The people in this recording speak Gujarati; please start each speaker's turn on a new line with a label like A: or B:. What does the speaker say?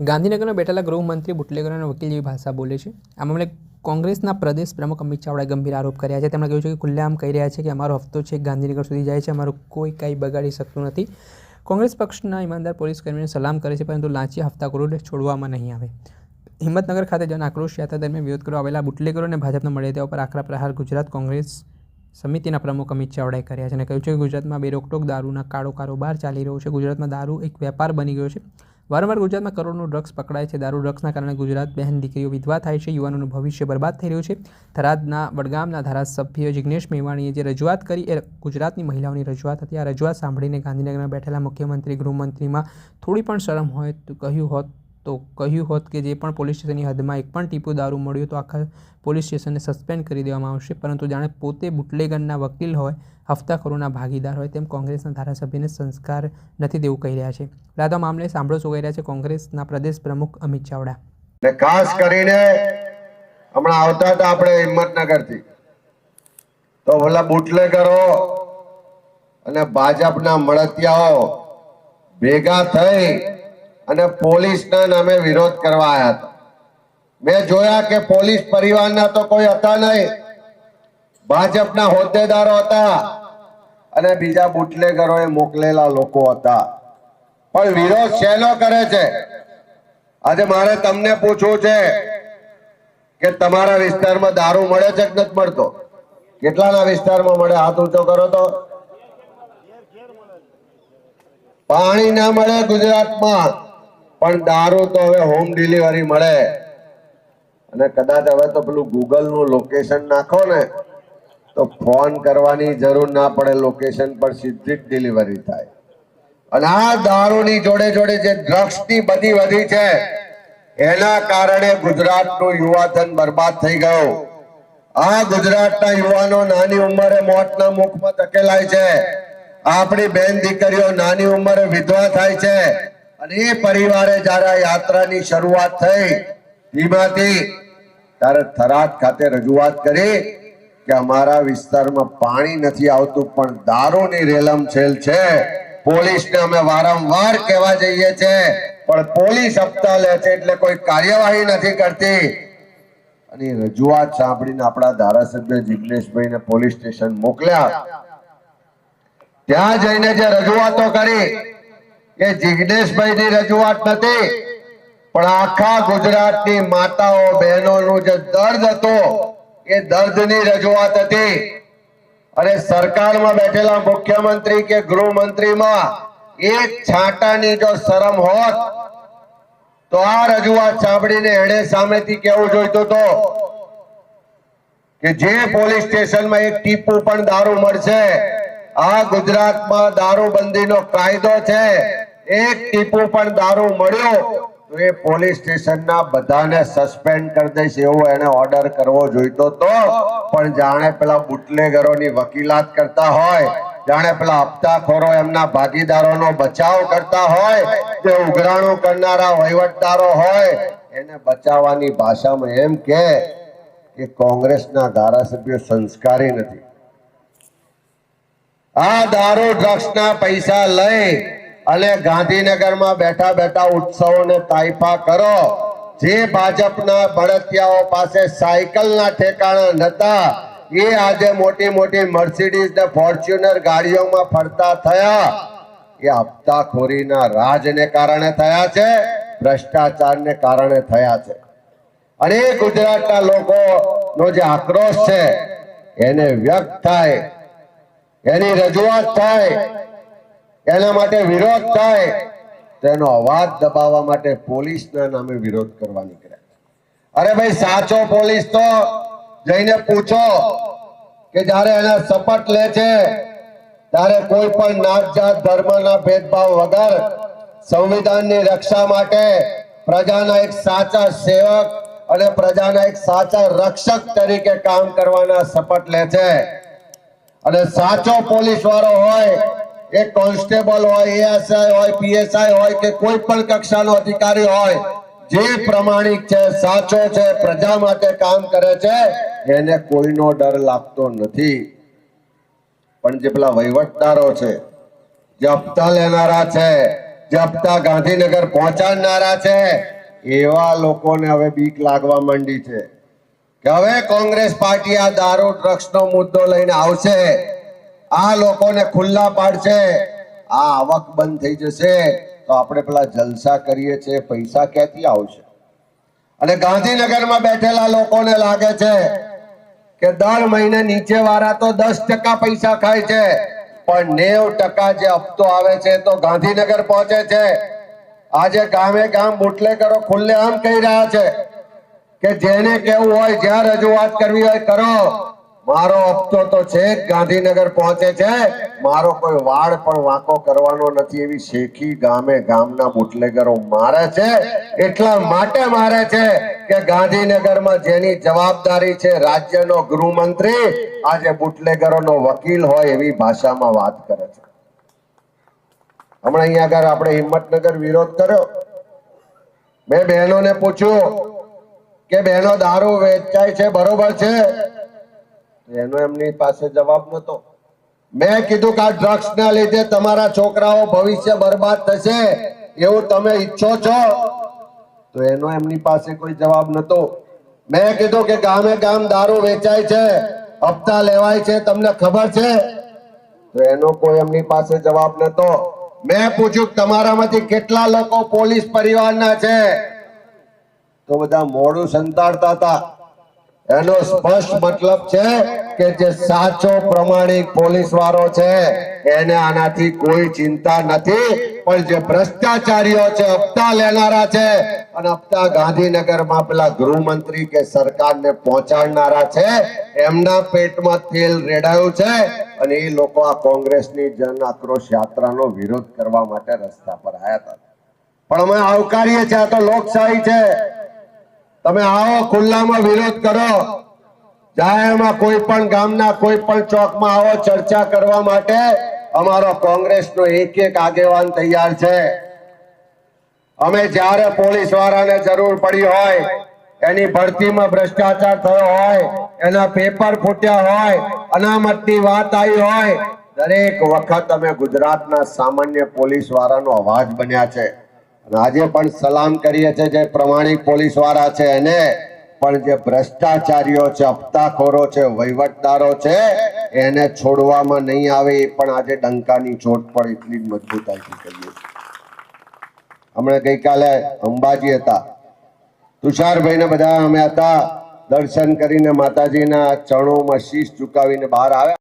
A: ગાંધીનગરમાં બેઠેલા ગૃહમંત્રી બુટલેગર અને વકીલ જેવી ભાષા બોલે છે. આ મામલે કોંગ્રેસના પ્રદેશ પ્રમુખ અમિત ચાવડાએ ગંભીર આરોપ કર્યા છે. તેમણે કહ્યું છે કે ખુલ્લેઆમ કહી રહ્યા છે કે અમારો હફતો છે ગાંધીનગર સુધી જાય છે. અમારું કોઈ કાંઈ બગાડી શકતું નથી. કોંગ્રેસ પક્ષના ઈમાનદાર પોલીસ કર્મીને સલામ કરે છે, પરંતુ લાંચી હપ્તાખોરોને છોડવામાં નહીં આવે. હિંમતનગર ખાતે જન આક્રોશ યાત્રા દરમિયાન વિરોધ કરવા આવેલા બુટલેગરો અને ભાજપના તેઓ પર આકરા પ્રહાર ગુજરાત કોંગ્રેસ સમિતિના પ્રમુખ અમિત ચાવડાએ કર્યા છે અને કહ્યું છે કે ગુજરાતમાં બેરોકટોક દારૂના કાળો કારોબાર ચાલી રહ્યો છે. ગુજરાતમાં દારૂ એક વેપાર બની ગયો છે. વારંવાર ગુજરાતમાં કરોડનું ડ્રગ્સ પકડાય છે. દારૂ ડ્રગ્સના કારણે ગુજરાત બહેન દીકરીઓ વિધવા થાય છે. યુવાનોનું ભવિષ્ય બરબાદ થઈ રહ્યું છે. થરાદના વડગામના ધારાસભ્ય જિગ્નેશ મેવાણીએ જે રજૂઆત કરી એ ગુજરાતની મહિલાઓની રજૂઆત હતી. આ રજૂઆત સાંભળીને ગાંધીનગરમાં બેઠેલા મુખ્યમંત્રી ગૃહમંત્રીમાં થોડી પણ શરમ હોય તો કહ્યું હોત તો કહ્યું હોત કે જે પણ પોલીસ સ્ટેશનની હદમાં એક પણ ટીપું દારૂ મળ્યું તો આખા પોલીસ સ્ટેશનને સસ્પેન્ડ કરી દેવામાં આવશે. પરંતુ જાણે પોતે બુટલેગનના વકીલ હોય, હફતાખોરોના ભાગીદાર હોય, તેમ કોંગ્રેસના ધારાસભ્યને સંસ્કાર નથી તેવું કહી રહ્યા છે. રાધા મામલે સાંભળો શું કહી રહ્યા છે કોંગ્રેસના પ્રદેશ પ્રમુખ અમિત ચાવડા.
B: ખાસ કરીને હમણાં આવતા હતા આપણે હિંમતનગરથી. તો ઓલા બુટલેગરો અને ભાજપના મળતિયાઓ ભેગા થઈ અને પોલીસના નામે વિરોધ કરવા આવ્યા હતા. મેં જોયા કે પોલીસ પરિવારના તો કોઈ હતા નહીં. ભાજપના હોદ્દેદારો હતા અને બીજા બુટલેગરોએ મોકલેલા લોકો હતા. પણ વિરોધ શેનો કરે છે? આજે મારે તમને પૂછવું છે કે તમારા વિસ્તારમાં દારૂ મળે છે કે નથી મળતો? કેટલાના વિસ્તારમાં મળે? હાથ ઊંચો કરો તો. પાણી ના મળે ગુજરાતમાં. પણ દારૂ તો હવે હોમ ડિલિવરી મળે. અને કદાચ હવે તો પેલું ગૂગલનું લોકેશન નાખો ને, તો ફોન કરવાની જરૂર ના પડે લોકેશન પર સીધી જ ડિલિવરી થાય. અને આ દારૂની જોડે જોડે જે ડ્રગ્સની બધી વધી છે, એના કારણે ગુજરાતનું યુવાધન બરબાદ થઈ ગયું. આ ગુજરાતના યુવાનો નાની ઉંમરે મોતના મુખમાં ધકેલાય છે. આપણી બેન દીકરીઓ નાની ઉંમરે વિધવા થાય છે. અને એ પરિવારે જ્યારે યાત્રાની શરૂઆત થઈ ધીમાથી ત્યારે થરાદ ખાતે રજૂઆત કરી કે અમારા વિસ્તારમાં પાણી નથી આવતું, પણ દારૂની રેલમ છેલ છે. પોલીસને અમે વારંવાર કહેવા જઈએ છે, પણ પોલીસ હપ્તા લે છે એટલે કોઈ કાર્યવાહી નથી કરતી. અને રજૂઆત સાંભળીને આપણા ધારાસભ્ય જિગ્નેશભાઈને પોલીસ સ્ટેશન મોકલ્યા. ત્યાં જઈને જે રજૂઆતો કરી એ જિગ્નેશભાઈની રજૂઆત નથી. પણ આખા ગુજરાતની માતાઓ બહેનોનું જે દર્દ હતો, એ દર્દની રજૂઆત હતી. અને સરકારમાં બેઠેલા મુખ્યમંત્રી કે ગૃહમંત્રીમાં એક છાંટાની જો શરમ હોત, તો આ રજૂઆત સાંભળીને એણે સામેથી કેવું જોઈતું તો કે જે પોલીસ સ્ટેશનમાં એક ટીપું પણ દારૂ મળશે, આ ગુજરાતમાં દારૂબંધીનો કાયદો છે. એક ટીપો પણ દારૂ મળ્યો, તો એ પોલીસ સ્ટેશનના બધાને સસ્પેન્ડ કરી દઈશ એવો એને ઓર્ડર કરવો જોઈતો તો. પણ જાણે પેલા બુટલેગરોની વકીલાત કરતા હોય, જાણે પેલા હપ્તાખોરો એમના ભાગીદારોનો બચાવ કરતા હોય જે ઉઘરાણું કરનારા વહીવટદારો હોય, એને બચાવવાની ભાષામાં એમ કે કે કોંગ્રેસના ધારાસભ્યો સંસ્કારી નથી. આ દારૂ ડ્રગ્સના પૈસા લઈ અને ગાંધીનગરમાં બેઠા બેઠા ઉત્સવોને તાઇફા કરો. જે ભાજપના ભડતિયાઓ પાસે સાયકલના ઠેકાણા નતા, એ આજે મોટી મોટી મર્સિડીઝ ને ફોર્ચ્યુનર ગાડીઓમાં ફરતા થયા. એ હપ્તાખોરીના રાજને કારણે થયા છે, ભ્રષ્ટાચારને કારણે થયા છે. અને ગુજરાતના ગુજરાતના લોકોનો જે આક્રોશ છે, એને વ્યક્ત થાય, એની રજૂઆત થાય એના માટે વિરોધ થાય, તેનો અવાજ દબાવવા માટે પોલીસના નામે વિરોધ કરવા નીકળ્યા અરે ભાઈ, સાચો પોલીસ તો જઈને પૂછો કે જ્યારે એના શપથ લે છે, ત્યારે કોઈ પણ નાત જાત ધર્મના ભેદભાવ વગર સંવિધાનની રક્ષા માટે પ્રજાના એક સાચા સેવક અને પ્રજાના એક સાચા રક્ષક તરીકે કામ કરવાના શપથ લે છે. અને સાચો પોલીસ વાળો હોય એ કોન્સ્ટેબલ હોય, એએસઆઈ હોય, પીએસઆઈ હોય કે કોઈ પણ કક્ષાનો અધિકારી હોય, જે પ્રમાણિક છે, સાચો છે, પ્રજા માટે કામ કરે છે, એને કોઈનો ડર લાગતો નથી. પણ જે પેલા વહીવટદારો છે, જે હપ્તા લેનારા છે, જે ગાંધીનગર પહોંચાડનારા છે, એવા લોકોને હવે બીક લાગવા માંડી છે. કે હવે કોંગ્રેસ પાર્ટી આ દારૂ, ડ્રગ્સનો મુદ્દો લઈને આવશે. આ લોકોને ખુલ્લા પાડશે. આ આવક બંધ થઈ જશે. તો આપણે પેલા જલસા કરીએ છીએ, પૈસા ક્યાંથી આવશે? અને ગાંધીનગરમાં બેઠેલા લોકોને લાગે છે કે દર મહિને નીચે વાળા તો દસ ટકા પૈસા ખાય છે, પણ નેવ ટકા જે હપ્તો આવે છે તો ગાંધીનગર પહોંચે છે. આજે ગામે ગામ બુટલેગરો ખુલ્લે આમ કહી રહ્યા છે કે જેને કેવું હોય, જ્યાં રજૂઆત કરવી હોય, કરો. મારો હપ્તો તો છે ગાંધીનગર પહોંચે છે. મારો કોઈ વાળ પણ વાંકો કરવાનો નથી એવી શેખી ગામે ગામના બુટલેગરો મારે છે. એટલા માટે મારે છે કે ગાંધીનગરમાં જેની જવાબદારી છે રાજ્યનો ગૃહમંત્રી, આજે બુટલેગરોનો વકીલ હોય એવી ભાષામાં વાત કરે છે. હમણાં અહીંયા આગળ આપણે હિંમતનગર વિરોધ કર્યો. મેં બહેનોને પૂછ્યું કે, બહેનો, દારૂ વેચાય છે, બરોબર છે? એનો એમની પાસે જવાબ નતો મેં કીધું કે આ ડ્રગ્સ ના લીધે તમારા છોકરાઓ ભવિષ્ય બરબાદ થશે, એવું તમે ઈચ્છો છો? તો એનો એમની પાસે કોઈ જવાબ નતો મેં કીધું કે ગામે ગામ દારૂ વેચાય છે, હપ્તા લેવાય છે, તમને ખબર છે? તો એનો કોઈ એમની પાસે જવાબ નતો મેં પૂછ્યું તમારામાંથી કેટલા લોકો પોલીસ પરિવારના છે? તો બધા મોડું સંતાડતા હતા. એનો સ્પષ્ટ મતલબ છે કે જે સાચો પ્રમાણિક પોલીસ વાળો છે, એને આનાથી કોઈ ચિંતા નથી. પણ જે ભ્રષ્ટાચારીઓ છે, હપ્તા લેનારા છે, અને હપ્તા ગાંધીનગરમાં પેલા ગૃહમંત્રી કે સરકારને પહોંચાડનારા છે, એમના પેટમાં તેલ રેડાયું છે, અને એ લોકો આ કોંગ્રેસની જન આક્રોશ યાત્રાનો વિરોધ કરવા માટે રસ્તા પર આવ્યા હતા. પણ અમે આવકારીએ છીએ, આ તો લોકશાહી છે. તમે આવો, ખુલ્લામાં વિરોધ કરો. જાહેરમાં કોઈ પણ ગામના કોઈ પણ ચોકમાં આવો ચર્ચા કરવા માટે અમારો કોંગ્રેસનો એક એક આગેવાન તૈયાર છે. અમે જ્યારે પોલીસ વાળાને જરૂર પડી હોય, એની ભરતીમાં ભ્રષ્ટાચાર થયો હોય, એના પેપર ફૂટ્યા હોય, અનામતની વાત આવી હોય, દરેક વખત અમે ગુજરાતના સામાન્ય પોલીસ વાળાનો અવાજ બન્યા છે. આજે પણ સલામ કરીએ છીએ જે પ્રમાણિક પોલીસવાળા છે એને. પણ જે ભ્રષ્ટાચારીઓ છે, હપ્તાખોરો છે, વહીવટદારો છે, એને છોડવામાં નહીં આવે એ પણ આજે ડંકાની ચોટ પણ એટલી જ મજબૂતાઈથી છીએ. હમણાં ગઈકાલે અંબાજી હતા. તુષારભાઈ ને બધા અમે હતા. દર્શન કરીને માતાજીના ચરણોમાં શીશ ચુકાવીને બહાર આવ્યા.